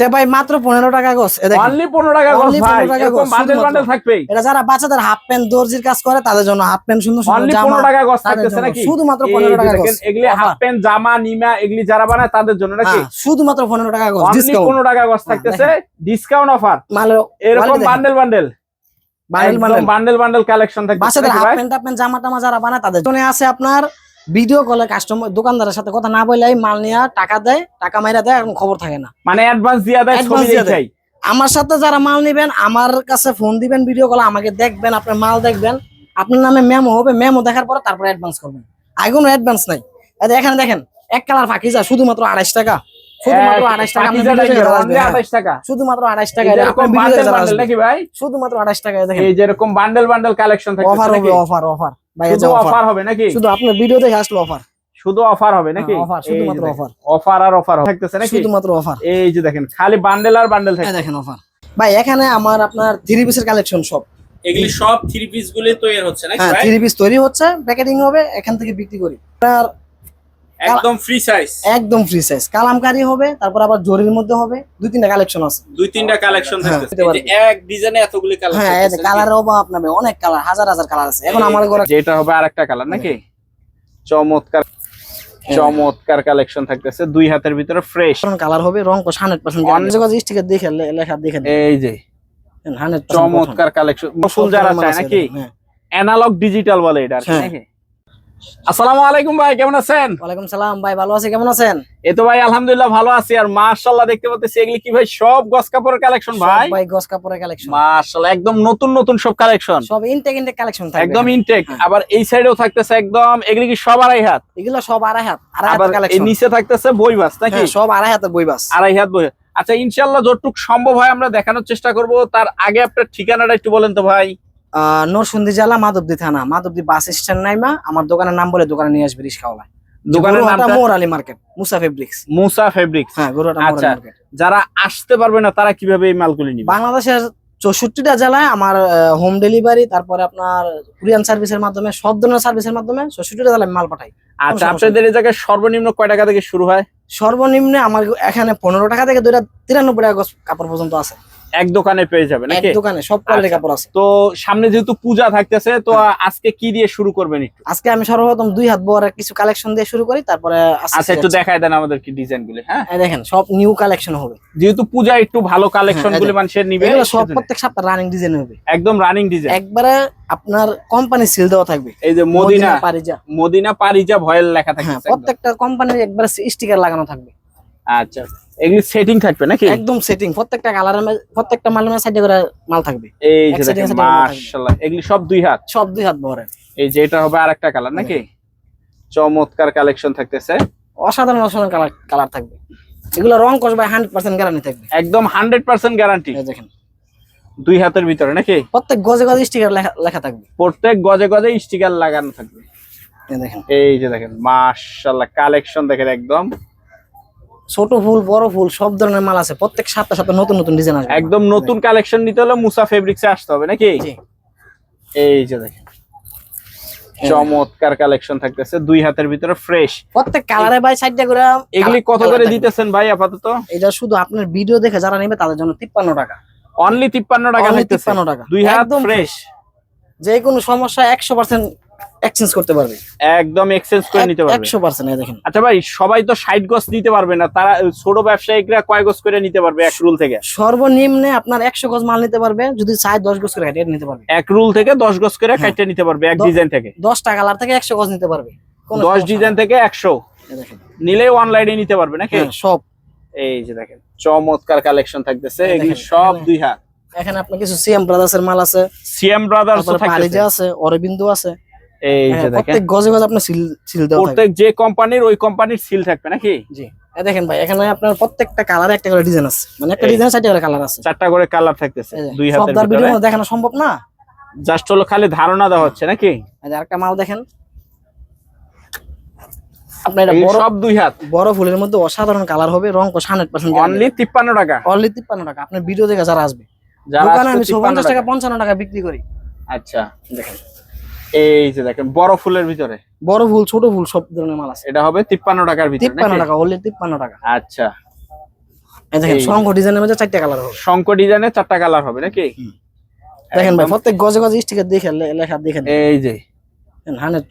ভাই মাত্র পনেরো টাকা গোস এ অনলি পনেরো টাকা গজ ভাই এরকম বান্ডেল বান্ডেল থাকবেই এটা যারা বাচ্চাদের হাফ প্যান্ট দর্জির কাজ করে তাদের জন্য হাফ প্যান্ট সুন্দর টাকা থাকতেছে নাকি? শুধুমাত্র এই পনেরো যে টাকা দেখেন, এগুলি হাফ প্যান্ট জামা নিমা এগুলি যারা বানায় তাদের জন্য নাকি? হ্যাঁ, শুধুমাত্র পনেরো টাকা ডিসকাউন্ট টাকা গজ থাকতেছে ডিসকাউন্ট অফার এরকম bundle bundle bundle bundle bundle collection থাকতেছে বাচ্চাদের হাফ প্যান্ট হাফ প্যান্ট জামা টামা যারা বানায় তাদের জন্য। আছে আপনার ভিডিও কলে কাস্টমার দোকানদারের সাথে কথা না বললে মাল নিয়ে টাকা দেয় টাকা মাইরা দেয় এখন খবর থাকে না। মানে অ্যাডভান্স দিয়া দেয় ছবি দিয়া দেয়। আমার সাথে যারা মাল নিবেন আমার কাছে ফোন দিবেন ভিডিও কলে আমাকে দেখবেন আপনার মাল দেখবেন। আপনার নামে মেমো হবে মেমো দেখার পরে তারপরে অ্যাডভান্স করবেন। আগে কোনো অ্যাডভান্স নাই। এই এখানে দেখেন এক কালার ফাঁকি যা শুধুমাত্র আড়াইশ টাকা। শুধুমাত্র আড়াইশ টাকা আপনি পাকিজা video টাইপের, দেখে only আসবেন, হ্যাঁ। 28 টাকা। শুধুমাত্র আড়াইশ টাকা এই যেরকম বান্ডেল বান্ডেল নাকি ভাই? শুধুমাত্র আড়াইশ টাকা দেখেন। এই যেরকম বান্ডেল বান্ডেল কালেকশন থাকতেছে অফার হবে অফার অফার শুধু অফার অফার হবে নাকি? শুধু আপনার ভিডিও দেখে আসলো অফার শুধু অফার হবে নাকি? অফার শুধুমাত্র অফার অফার আর অফার থাকতেছে নাকি? শুধুমাত্র অফার এই যে দেখেন খালি বান্ডেল আর বান্ডেল থাকে দেখেন অফার ভাই এখানে আমার আপনার থ্রি পিসের কালেকশন সব। এগুলি সব থ্রি পিস গুলি তৈরি হচ্ছে নাকি হ্যাঁ থ্রি পিস তৈরি হচ্ছে প্যাকেটিং হবে এখান থেকে বিক্রি করি। আপনার একদম ফ্রি সাইজ একদম ফ্রি সাইজ কালামকারি হবে তারপর আবার জরির মধ্যে হবে। দুই তিনটা কালেকশন আছে। দুই তিনটা কালেকশন হ্যাঁ, যে এক ডিজাইনে এতগুলি কালার হ্যাঁ কালার আপনার অনেক কালার হাজার হাজার কালার আছে। এখন আমার ঘরে যেটা হবে আরেকটা কালার নাকি? চমৎকার চমৎকার কালেকশন থাকতেছে। দুই হাতের ভিতরে ফ্রেশ কালার হবে রং কোশ হান্ড্রেড পার্সেন্ট স্টিকার দেখে লেখা দেখে এই যে। চমৎকার কালেকশন ফুল যারা চায় নাকি? হ্যাঁ। অ্যানালগ ডিজিটাল বলে এটা হ্যাঁ। নাকি? আসসালামু আলাইকুম ভাই কেমন আছেন? ওয়ালাইকুম সালাম ভাই ভালো আছে কেমন আছেন? এই তো ভাই আলহামদুলিল্লাহ ভালো আছি। আর মাশাআল্লাহ দেখতে পাচ্ছি এগুলি কি ভাই সব গস কাপড়ের কালেকশন ভাই? ভাই গস কাপড়ের কালেকশন মাশাআল্লাহ একদম নতুন নতুন সব কালেকশন সব ইনটেক ইনটেক কালেকশন থাকবে। একদম ইনটেক হ্যাঁ। আবার এই সাইডেও থাকতেছে একদম এগুলি কি সব আড়াই হাত? এগুলো সব আড়াই হাত আড়াই আবার হাতের এই নিচে থাকতেছে বই বাস নাকি? সব আড়াই হাতের বই বাস আড়াই হাত বই। আচ্ছা ইনশাল্লাহ যতটুক সম্ভব হয় আমরা দেখানোর চেষ্টা করব। তার আগে আপনার ঠিকানাটা একটু বলেন তো ভাই। আহ, নরসিংদী জেলা মাধবদী থানা। মাধবদী বাস স্ট্যান্ড নাইমা আমার দোকানের নাম বলে দোকানে নিয়ে আসবে রিক্সাওয়ালা দোকানের নামটা? মোর Ali market Musa fabrics Musa fabrics হ্যাঁ মোর আচ্ছা। মার্কেট। যারা আসতে পারবে না তারা কীভাবে এই মালগুলি নিবে? বাংলাদেশের চৌষট্টিটা জেলায় আমার হোম ডেলিভারি তারপরে আপনার কুরিয়ান সার্ভিসের মাধ্যমে সব ধরনের সার্ভিসের মাধ্যমে চৌষট্টিটা জেলায় মাল পাঠাই। আচ্ছা আপনাদের এই জায়গায় সর্বনিম্ন কয় টাকা থেকে শুরু হয়? সর্বনিম্নে আমার এখানে পনেরো টাকা থেকে দুইটা তিরানব্বই টাকা কাপড় পর্যন্ত আছে। এক দোকানে পেয়ে যাবে এক নাকি? দোকানে সব কোয়ালিটির আচ্ছা। কাপড় আছে। তো সামনে যেহেতু পূজা থাকতেছে তো হ্যাঁ। আজকে কি দিয়ে শুরু করবেন একটু? আজকে আমি সর্বপ্রথম দুই হাত বড় কিছু কালেকশন দিয়ে শুরু করি তারপরে আচ্ছা একটু দেখায় দেন আমাদের কি ডিজাইন গুলি হ্যাঁ? দেখেন সব নিউ কালেকশন হবে। যেহেতু পূজা একটু ভালো কালেকশন হ্যাঁ, গুলি মানুষের নিবে সব প্রত্যেক সপ্তাহ রানিং ডিজাইন হবে। একদম রানিং ডিজাইন একবারে আপনার কোম্পানি সিল দেওয়া থাকবে। এই যে মদিনা পারিজা। মদিনা পারিজা ভয়েল লেখা হ্যাঁ একদম। প্রত্যেকটা কোম্পানির একবারে স্টিকার লাগানো থাকবে। আচ্ছা। এগুলি সেটিং থাকবে নাকি? একদম সেটিং প্রত্যেকটা কালারের প্রত্যেকটা মালের সাইডে করে মাল থাকবে। এই যে দেখেন। মাশাআল্লাহ এগুলি সব দুই হাত? সব দুই হাত বড় এই যে এটা হবে আরেকটা কালার নাকি? চমৎকার কালেকশন থাকতেছে। অসাধারণ অসাধারণ কালার কালার থাকবে। এগুলো রং কষবে হান্ড্রেড পার্সেন্ট গ্যারান্টি থাকবে। একদম হান্ড্রেড পার্সেন্ট গ্যারান্টি এই দেখেন। দুই হাতের ভিতরে নাকি? প্রত্যেক গজে গজে স্টিকার লেখা লেখা থাকবে। প্রত্যেক গজে গজে স্টিকার লাগানো থাকবে। এই দেখেন। এই যে দেখেন মাশাআল্লাহ কালেকশন দেখেন একদম। ছোট ফুল বড় ফুল সব ধরনের মাল আছে। প্রত্যেক সপ্তাহে সপ্তাহে নতুন নতুন ডিজাইন আসবে। একদম নতুন কালেকশন নিতে হলে মুসা ফেব্রিক্সে আসতে হবে নাকি? এই যে দেখেন। চমৎকার কালেকশন থাকতেছে দুই হাতের ভিতরে ফ্রেশ প্রত্যেক কালারে ভাই সাইডটা করে এগুলি কত করে দিতেছেন ভাই আপাতত? এটা শুধু আপনার ভিডিও দেখে যারা নেবে তাদের জন্য তিপ্পান্ন টাকা। অনলি তিপ্পান্ন টাকা Only 53 টাকা। দুই হাত একদম ফ্রেশ যে কোনো সমস্যা একশো পার্সেন্ট এক্সচেঞ্জ করতে পারবে। একদম এক্সচেঞ্জ করে নিতে পারবে। একশো পার্সেন্ট দেখেন। আচ্ছা ভাই সবাই তো ষাট গজ নিতে পারবে না তারা ছোট ব্যবসায়িকরা কয় গজ করে নিতে পারবে এক রুল থেকে? সর্বনিম্নে আপনার একশো গজ মাল নিতে পারবে যদি চাই দশ গজ করে কাটিয়ে নিতে পারবে। এক রুল থেকে দশ গজ করে হ্যাঁ। কাটতে নিতে পারবে এক ডিজাইন থেকে। দশটা কালার থেকে একশো গজ নিতে পারবে। কোনো দশ সমস্যা ডিজাইন থেকে একশো। এই দেখেন। নিলেও অনলাইনে নিতে পারবে নাকি? হ্যাঁ, সব। এই যে দেখেন চমৎকার কালেকশন থাকতেছে এগুলি সব দুই হাত। এখানে আপনার কিছু সিএম ব্রাদার্স এর মাল আছে। সিএম ব্রাদার্স আছে অরবিন্দু আছে। এই যে হ্যাঁ, দেখেন। প্রত্যেক গজে গজে আপনার সিল সিল দেওয়া প্রত্যেক যে কোম্পানির ওই কোম্পানির সিল থাকবে নাকি? জি। দেখেন ভাই এখানে আপনার প্রত্যেকটা কালারে একটা করে ডিজাইন আছে। মানে একটা ডিজাইন চারটা করে কালার আছে। চারটা করে কালার থাকতেছে দুই হাতের ভিতরে। ভিডিও দেখানো সম্ভব না? জাস্ট হলো খালি ধারণা দেওয়া হচ্ছে নাকি? যে আরেকটা মাল দেখেন। আপনার এটা বড় সব দুই হাত। বড় ফুলের মধ্যে অসাধারণ কালার হবে রং অনলি তিপ্পান্ন টাকা। অনলি তিপ্পান্ন টাকা। আপনার ভিডিও দেখে যারা আসবে। যারা আমি 53 টাকা টাকা। পঞ্চান্ন টাকা বিক্রি করি। আচ্ছা। দেখেন। এই যে দেখেন বড় ফুলের ভিতরে। বড় ফুল ছোট ফুল সব ধরনের মাল আছে। এটা হবে তিপ্পান্ন টাকার ভিতরে তিপ্পান্ন নাকি? টাকা অনলি তিপ্পান্ন টাকা। আচ্ছা। এই দেখেন শঙ্খ ডিজাইনের মধ্যে চারটা কালার হবে। শঙ্কর ডিজাইনের চারটা কালার হবে নাকি? দেখেন ভাই প্রত্যেক গজে গজে স্টিকার দেখে লেখা দেখেন এই যে।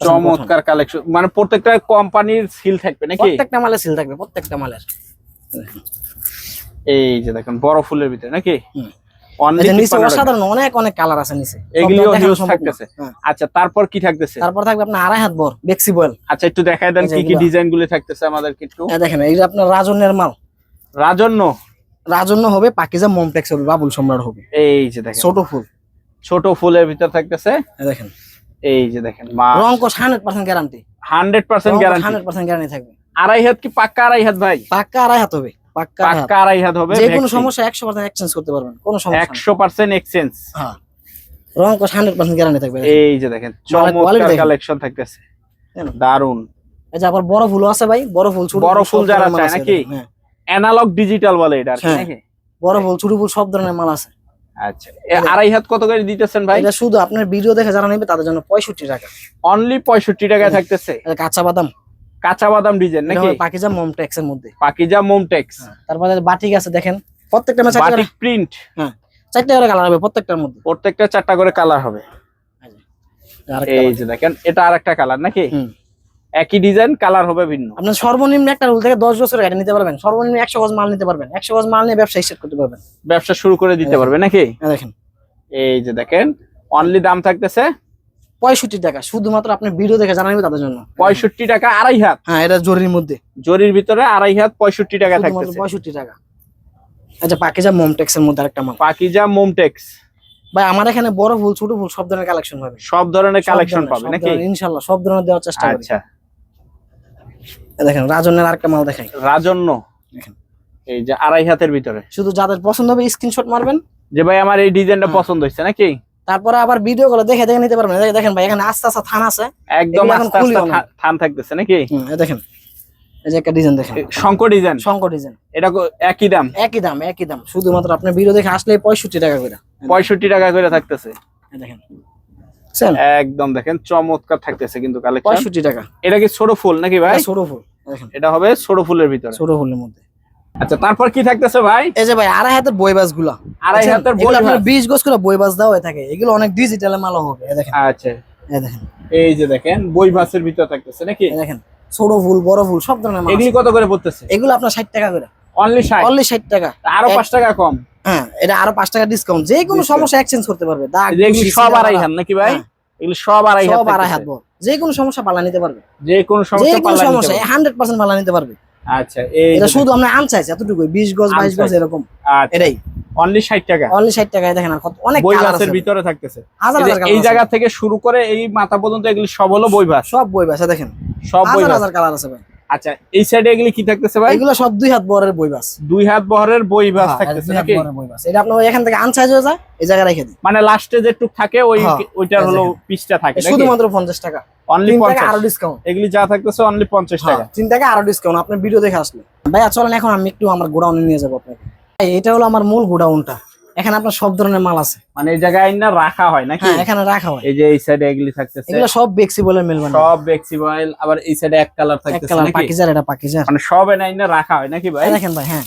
চমৎকার কালেকশন মানে প্রত্যেকটা কোম্পানির সিল থাকবে নাকি? প্রত্যেকটা মালে সিল থাকবে প্রত্যেকটা মালের। এই যে দেখেন বড় ফুলের ভিতরে নাকি? নিচে অসাধারণ অনেক অনেক কালার আছে নিচে। এগুলিও। থাকতেছে। হ্যাঁ। আচ্ছা তারপর কি থাকতেছে? তারপর থাকবে আপনার আড়াই হাত বর বেক্সি বয়েল আচ্ছা একটু দেন কি কি ডিজাইন গুলি থাকতেছে আমাদেরকে একটু। দেখেন এই যে আপনার রাজন্যের মাল। রাজন্য? রাজন্য হবে পাকিজা মমটেক্স হবে বাবুল সম্রাট হবে। এই যে দেখেন। ছোট ফুল। ছোট ফুলের ভিতর থাকতেছে। এই দেখেন। এই যে দেখেন রং hundred percent guarantee hundred percent guarantee hundred percent guarantee থাকবে। আড়াই হাত কি পাক্কা আড়াই হাত ভাই? পাক্কা আড়াই হাত হবে। পাক্কা আড়াই হাত। হবে যে কোনো সমস্যা একশো পার্সেন্ট এক্সচেঞ্জ করতে পারবেন কোনো সমস্যা নেই। একশো পার্সেন্ট এক্সচেঞ্জ হ্যাঁ। রং কোশ গ্যারান্টি থাকবে। এই যে দেখেন চমৎকার কালেকশন থাকতেছে। দারুণ এই যে আবার বড় আছে ভাই বড় ফুল ছোট বড় ফুল, যারা চায় নাকি? হ্যাঁ। অ্যানালগ ডিজিটাল বলে এটা হ্যাঁ। নাকি? বড় ফুল ছোট ফুল সব ধরনের মাল আছে। আচ্ছা। আড়াই হাত কত করে দিতেছেন ভাই? এটা শুধু আপনার ভিডিও দেখে যারা নেবে তাদের জন্য পঁয়ষট্টি টাকা। অনলি পঁয়ষট্টি টাকায় থাকতেছে? কাঁচা বাদাম। কাঁচা বাদাম ডিজাইন নাকি? পাকিজা মমটেক্স এর মধ্যে। পাকিজা মোমটেক্স তারপরে বাটিক আছে দেখেন প্রত্যেকটা ম্যাচ বাটিক প্রিন্ট। হ্যাঁ চারটা করে কালার হবে প্রত্যেকটার মধ্যে। প্রত্যেকটা চারটা করে কালার হবে। এই যে দেখেন এটা আরেকটা কালার নাকি? একই ডিজাইন কালার হবে ভিন্ন। আপনার সর্বনিম্ন একটা রুল থেকে দশ বছর গাড়ি নিতে পারবেন। সর্বনিম্ন একশো গজ মাল নিতে পারবেন। একশো গজ মাল নিয়ে ব্যবসা স্টার্ট করতে পারবেন। ব্যবসা শুরু করে দিতে পারবে নাকি? দেখেন। এই যে দেখেন অনলি দাম থাকতেছে পঁয়ষট্টি টাকা শুধুমাত্র আপনি ভিডিও দেখে জানাবেন তাদের জন্য। পঁয়ষট্টি টাকা আড়াই হাত? হ্যাঁ এটা জরির মধ্যে। জরির ভিতরে আড়াই হাত পঁয়ষট্টি টাকা থাকতেছে। পঁয়ষট্টি টাকা। আচ্ছা পাকিজা মমটেক্স এর মধ্যে আরেকটা মাল। পাকিজা মোমটেক্স। ভাই আমার এখানে বড় ফুল ছোট ফুল সব ধরনের কালেকশন পাবে সব ধরনের কালেকশন পাবে নাকি? ধরনের, ইনশাল্লাহ সব ধরনের দেওয়ার চেষ্টা করি। আচ্ছা। দেখেন রাজনের আরেকটা মাল দেখাই। রাজন্য। দেখেন। এই যে আড়াই হাতের ভিতরে। শুধু যাদের পছন্দ হবে স্ক্রিনশট মারবেন। যে ভাই আমার এই ডিজাইনটা পছন্দ হয়েছে নাকি? তারপরে আবার ভিডিও গুলো দেখে দেখে নিতে পারবেন। দেখেন ভাই এখানে আস্তে আস্তে থান আছে। একদম আস্তে আস্তে থান থাকতেছে নাকি? দেখেন। এই যে একটা ডিজাইন দেখেন। শঙ্কর ডিজাইন শঙ্কর ডিজাইন এটা একই দাম? একই দাম একই দাম। শুধুমাত্র আপনার ভিডিও দেখে আসলে পঁয়ষট্টি টাকা করে। পঁয়ষট্টি টাকা করে থাকতেছে। দেখেন। একদম দেখেন চমৎকার থাকতেছে কিন্তু কালেকশন টাকা। এটা কি ছোট ফুল নাকি ভাই? এটা ছোট ফুল দেখেন। এটা হবে ছোট ফুলের ভিতরে। ছোট ফুলের মধ্যে। আচ্ছা তারপর কি থাকতেছে ভাই? এই যে ভাই আড়াই হাতের বই বাসগুলা আড়াই হাতের বই বাস। বিশ গোছ করে বই বাস দেওয়া হয়ে থাকে। এগুলো অনেক ডিজিটালে মালও হবে দেখেন। আচ্ছা। এই দেখেন। এই যে দেখেন বই ভাসের ভিতরে থাকতেছে নাকি? দেখেন ছোট ফুল বড় ফুল সব ধরনের মাল এগুলি কত করে পড়তেছে? এগুলো আপনার ষাট টাকা করে। অনলি ষাট? অনলি ষাট টাকা। আরও এক- পাঁচ টাকা কম? হ্যাঁ এটা আরও পাঁচ টাকা ডিসকাউন্ট যে কোনো সমস্যা এক্সচেঞ্জ করতে পারবে। দাগ সব আড়াই হাত নাকি ভাই? হ্যাঁ। এগুলি সব আড়াই হাত সব আড়াই হাত। যে কোনো সমস্যা পাল্লা নিতে পারবে। যে কোনো সমস্যা পাল্লা নিতে পারবে। হান্ড্রেড পার্সেন্ট পাল্লা নিতে পারবে। আচ্ছা এই এটা শুধু আমরা আনসাইজ এতটুকু বিশ গজ বাইশ গজ এরকম। আচ্ছা এটাই। অনলি টাকা। অনলি ষাট টাকায় দেখেন আর কত অনেক বই গাছের ভিতরে থাকতেছে। এই জায়গা থেকে শুরু করে এই মাথা পর্যন্ত এগুলি সব হলো বই ভাস সব বই দেখেন। সব বই হাজার হাজার কালার আছে ভাই। আচ্ছা এই সাইডে এগুলি কি থাকতেছে ভাই? এগুলো সব দুই হাত বরের বই বাস। দুই হাত বহরের বই ভাস হ্যাঁ, থাকতেছে নাকি? বাস। এটা আপনার এখান থেকে আনসাইজ হয়ে যায় এই জায়গায় রেখে দিই। মানে লাস্টে যেটুক থাকে ওই হ্যাঁ, ওইটার হলো পিসটা থাকে শুধুমাত্র পঞ্চাশ টাকা। অনলি তিন টাকা পঞ্চাশ। আরও ডিসকাউন্ট এগুলি যা থাকতেছে অনলি পঞ্চাশ টাকা। তিন টাকা আরও ডিসকাউন্ট আপনার ভিডিও দেখে আসলে ভাইয়া চলেন এখন আমি একটু আমার গোডাউনে নিয়ে যাব আপনাকে। এটা হলো আমার মূল গোডাউনটা এখানে আপনার সব ধরনের মাল আছে। মানে এই জায়গায় না রাখা হয় নাকি? হ্যাঁ এখানে রাখা হয়। এই যে এই সাইডে এগুলি থাকতেছে। এগুলো সব বেক্সি বলে মেলবেন সব বেক্সিবয়েল আবার এই সাইডে এক কালার থাকতেছে নাকি? পাকিজার এটা পাকিজার। মানে সব এনে এনে রাখা হয় নাকি ভাই? দেখেন ভাই হ্যাঁ।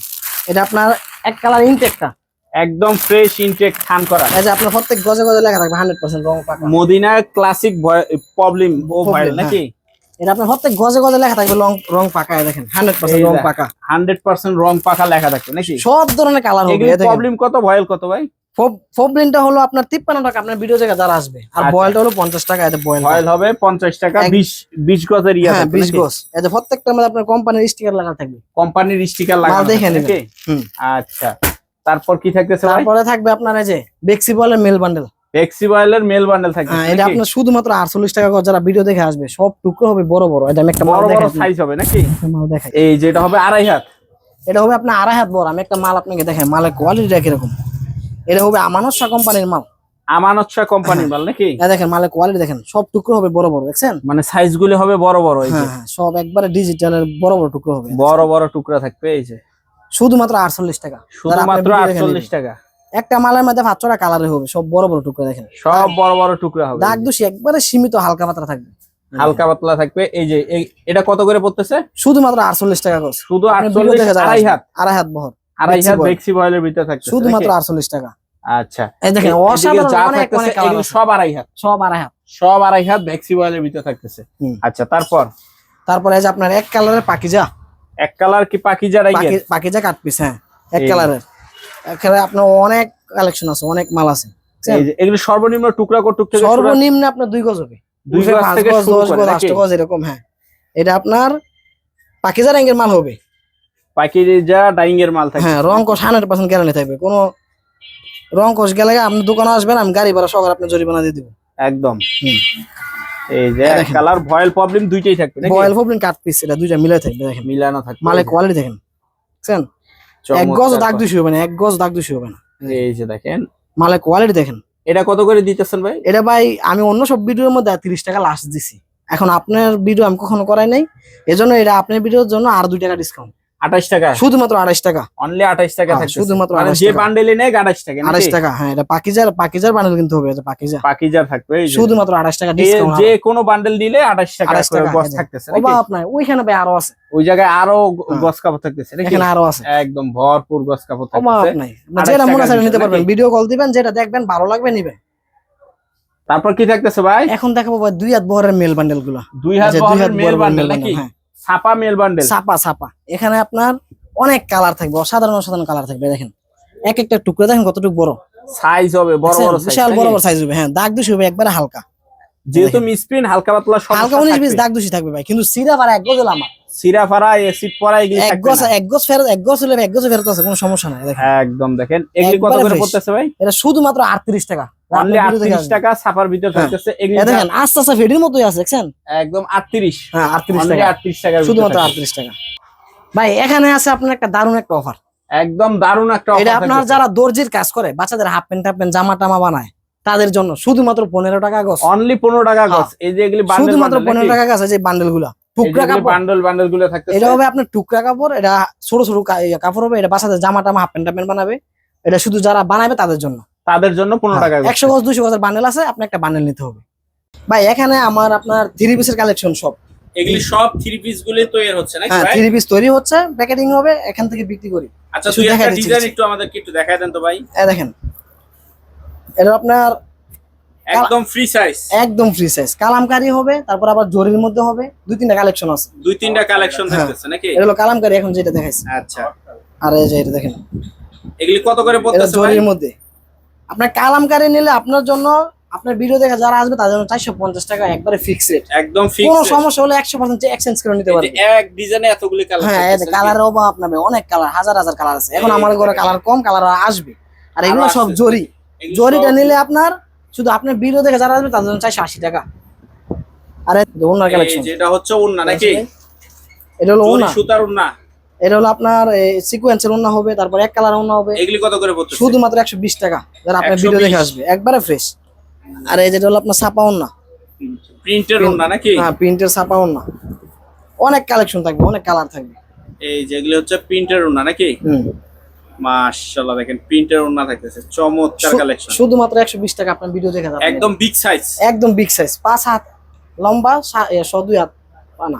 এটা আপনার এক কালার ইনটেকটা একদম ফ্রেশ ইনটেক খান করা। এই যে আপনার প্রত্যেক গজে গজে লেখা থাকবে হান্ড্রেড পার্সেন্ট রং পাকা। মদিনা ক্লাসিক প্রবলেম ও হ্যাঁ। নাকি? এটা আপনার প্রত্যেক গজে গজে লেখা থাকবে রং রং পাকা দেখেন হান্ড্রেড পার্সেন্ট এই রং পাকা। হান্ড্রেড পার্সেন্ট রং পাকা লেখা থাকে নাকি? সব ধরনের কালার হবে প্রবলেম কত? ভয়েল কত ভাই? ফোবলিনটা হলো আপনার তিপ্পান্ন টাকা আপনার ভিডিও জায়গা যারা আসবে। আর আচ্ছা। বয়েলটা হলো পঞ্চাশ টাকা বয়েল হবে। পঞ্চাশ টাকা গজের ইয়া হ্যাঁ থাকবে? গজ। মধ্যে আপনার কোম্পানির স্টিকার লাগা থাকবে। কোম্পানির স্টিকার লাগানো দেখে নেবেন। আচ্ছা। তারপর কি থাকতেছে ভাই? তারপরে থাকবে আপনার এই যে বেক্সি বলের মেল বান্ডেল এক্সিবয়েলের মেল বান্ডেল থাকবে হ্যাঁ এটা আপনার শুধুমাত্র আটচল্লিশ টাকা করে যারা ভিডিও দেখে আসবে সব টুকরো হবে বড় বড়। এটা আমি একটা মাল বড় বড় সাইজ হবে নাকি? মাল দেখাই এই যেটা হবে আড়াই হাত। এটা হবে আপনার আড়াই হাত বড় আমি একটা মাল আপনাকে দেখাই মালের কোয়ালিটিটা কীরকম? এটা হবে আমানত শাহ কোম্পানির মাল। আমানত শাহ কোম্পানির মাল নাকি? এটা দেখেন মালের কোয়ালিটি দেখেন সব টুকরো হবে বড় বড় দেখছেন? মানে সাইজ গুলি হবে বড় বড় এই যে। হ্যাঁ হ্যাঁ সব একবারে ডিজিটালের বড় বড় টুকরো হবে। বড় বড় টুকরা থাকবে এই যে। শুধুমাত্র আটচল্লিশ টাকা। যারা শুধুমাত্র video দেখে আটচল্লিশ নেবে। টাকা। একটা মালের মধ্যে পাঁচশোটা কালারের হবে সব বড় বড় টুকরো দেখেন। সব বড় বড় টুকরা হবে। দাগ দোষী একবারে সীমিত হালকা পাতলা থাকবে। হালকা পাতলা থাকবে। এই যে এটা কত করে পড়তেছে? শুধুমাত্র আটচল্লিশ টাকা করে শুধু আড়াই হাত। আড়াই হাত বহর আড়াই হাত। বেক্সি বয়েলের ভিতরে থাকতেছে শুধুমাত্র? আটচল্লিশ টাকা। আচ্ছা। এই দেখেন অসাধারণ কালার সব আড়াই হাত। সব আড়াই হাত। সব আড়াই হাত বেক্সি বয়েলের ভিতরে থাকতেছে। আচ্ছা তারপর? তারপরে এই যে আপনার এক কালারের পাকিজা। এক কালার কি যারাই পাকিজা কাট পিস হ্যাঁ এক কালারের এখানে আপনার অনেক কালেকশন আছে অনেক মাল আছে। এগুলো সর্বনিম্ন টুকরা শুরু- সর্বনিম্ন আপনার দুই গজ হবে। দুই গজ থেকে দশ গজ? গজ এরকম হ্যাঁ। এটা আপনার পাকিজা র্যাঙ্কের মাল হবে। যা ডাইং এর মাল থাকে। হ্যাঁ রং কষ হান্ড্রেড পার্সেন্ট গ্যারান্টি থাকবে। কোনো রং কষ গেলে আপনি দোকানে আসবেন আমি গাড়ি ভাড়া সকাল আপনার জরিমানা দিয়ে দিব। একদম। এই যে কালার ভয়েল প্রবলেম দুইটাই থাকবে বয়েল ফোবলিন কাট পিস এটা দুইটা মিলে থাকবে দেখেন। মিলানো থাকবে। মালের কোয়ালিটি দেখেন। বুঝছেন এক গজ দাগ। দুষি হবে না এক গজ দাগ দুষি হবে না। এই যে দেখেন। মালের কোয়ালিটি দেখেন। এটা কত করে দিতেছেন ভাই? এটা ভাই আমি অন্য সব ভিডিওর মধ্যে তিরিশ টাকা লাস্ট দিছি। এখন আপনার ভিডিও আমি কখনো করাই নাই। এজন্য এটা আপনার ভিডিওর জন্য আর দুই টাকা ডিসকাউন্ট আঠাশ টাকা। শুধুমাত্র টাকা। অনলি আঠাশ টাকা হ্যাঁ, শুধুমাত্র 28 যে বান্ডেলে নেয় আঠাশ টাকা আড়াইশ টাকা হ্যাঁ এটা পাকিজার পাকিজার বান্ডেল কিন্তু হবে এটা পাকিজা। পাকিজার থাকবে শুধুমাত্র আড়াইশ টাকা যে কোনো বান্ডেল নিলে আঠাশ টাকা 28 করে টাকা, গছ থাকতেছে অবা আপনার ওইখানে ভাই আরও আছে। ওই জায়গায় আরও হ্যাঁ। গছ কাপড় থাকতেছে এখানে আরও আছে। একদম ভরপুর গছ কাপড় থাকতেছে। যেটা মনে টাকার নিতে পারবেন। ভিডিও কল দিবেন যেটা দেখবেন ভালো লাগবে নিবেন। তারপর কি থাকতেছে ভাই? এখন দেখাবো ভাই দুই হাত বহরের মেল বান্ডেলগুলো। দুই হাত বহরের মেল বান্ডেল নাকি? হ্যাঁ। ছাপা মেল বান্ডেল ছাপা ছাপা। এখানে আপনার অনেক কালার থাকবে অসাধারণ অসাধারণ কালার থাকবে দেখেন। এক একটা টুকরো দেখেন কতটুকু বড়। সাইজ হবে বড় বড় বিশাল বড় বড় সাইজ হবে। হ্যাঁ দাগ দুষি হবে একবারে হালকা। যেহেতু মিসপ্রিন্ট হালকা পাতলা সব হালকা উনিশ বিশ দাগ দুষি থাকবে ভাই কিন্তু সিরা আর এক গজ হলো আমার। সিরা ফারা এসিড পরা এগুলি এক গজ। এক গজ ফেরত এক গজ হলে এক গজ ফেরত আছে কোনো সমস্যা নাই দেখেন। একদম দেখেন। এগুলি কত করে পড়তেছে ভাই? এটা শুধুমাত্র আটত্রিশ টাকা। অনলি আপনি ভিডিও দেখে 38 টাকা ছাপার ভিতর। থাকতেছে এগুলি দেখেন আস্তে আস্তে ফেডির মতোই আছে দেখছেন? একদম 38 হ্যাঁ আটত্রিশ অনলি টাকা। 38 টাকা শুধুমাত্র আটত্রিশ টাকা। ভাই এখানে আছে আপনার একটা দারুণ একটা অফার একদম দারুণ একটা এটা আপনার যারা দর্জির কাজ করে বাচ্চাদের হাফ প্যান্ট হাফ প্যান্ট জামা টামা বানায় তাদের জন্য শুধুমাত্র পনেরো টাকা গছ। অনলি 15 টাকা হ্যাঁ। গছ। এই যে এগুলি বান্ডেল শুধুমাত্র পনেরো টাকা গাছ যে বান্ডেলগুলা টুকরা কাপড়। বান্ডেল বান্ডেলগুলো থাকতেছে। এটা হবে আপনার টুকরা কাপড় এটা ছোট ছোট ইয়ে কাপড় হবে এটা বাচ্চাদের জামা টামা হাফ প্যান্ট টাপ প্যান্ট বানাবে। এটা শুধু যারা বানাবে তাদের জন্য। তাদের জন্য 15 টাকা গজ একশো গজ দুশো গজের বান্ডেল আছে আপনি একটা বান্ডেল নিতে হবে। ভাই এখানে আমার আপনার থ্রি পিসের কালেকশন সব। এগুলি সব থ্রি পিস গুলি তৈরি হচ্ছে নাকি হ্যাঁ থ্রি পিস তৈরি হচ্ছে প্যাকেটিং হবে এখান থেকে বিক্রি করি। আচ্ছা দুই একটা ডিজাইন একটু আমাদেরকে একটু দেখায় দেন তো ভাই। এই দেখেন। এটা আপনার একদম ফ্রি সাইজ একদম ফ্রি সাইজ কালামকারি হবে তারপর আবার জরির মধ্যে হবে দুই তিনটা কালেকশন আছে। দুই তিনটা কালেকশন হ্যাঁ। থাকতেছে নাকি? এটা হলো কালামকারি এখন যেটা দেখাইছি। আচ্ছা। আর এই যে এটা দেখেন। এগুলি কত করে পড়তেছে ভাই? জরির মধ্যে। আপনার কালামকারি নিলে আপনার জন্য আপনার ভিডিও দেখে যারা আসবে তাদের জন্য চারশো পঞ্চাশ টাকা একবারে ফিক্স রেট একদম কোনো সমস্যা হলে একশো পার্সেন্ট এক্সচেঞ্জ করে নিতে পারবে। এক ডিজাইনে এতগুলি কালার হ্যাঁ কালারের অভাব আপনার অনেক কালার হাজার হাজার কালার আছে। এখন আমার ঘরে কালার কম কালার আসবে। আর এগুলো সব জরি। জরিটা নিলে আপনার শুধু আপনার ভিডিও দেখে যারা আসবে তাদের জন্য চারশো আশি টাকা। আরে ওনার কালেকশন যেটা হচ্ছে উন্না নাকি? এটা হলো ওনা সুতার উন্না এটা হলো আপনার সিকুয়েন্সের ওনা হবে তারপর এক কালার ওনা হবে। এগুলি কত করে পড়তেছে? শুধুমাত্র একশো বিশ টাকা যারা আপনার ভিডিও দেখে আসবে। একবারে ফ্রেশ আর এই যেটা হলো আপনার ছাপা ওনা প্রিন্টের উন্না নাকি? হ্যাঁ প্রিন্টের ছাপা ওনা অনেক কালেকশন থাকবে অনেক কালার থাকবে। এই যেগুলি হচ্ছে প্রিন্টের উন্না নাকি? হুম। মাশাআল্লাহ দেখেন প্রিন্টের উন্না থাকতেছে। চমৎকার কালেকশন শুধুমাত্র একশো বিশ টাকা আপনার ভিডিও দেখে যাবে। একদম বিগ সাইজ একদম বিগ সাইজ পাঁচ হাত লম্বা সা- এ, শ দুই হাত পানা।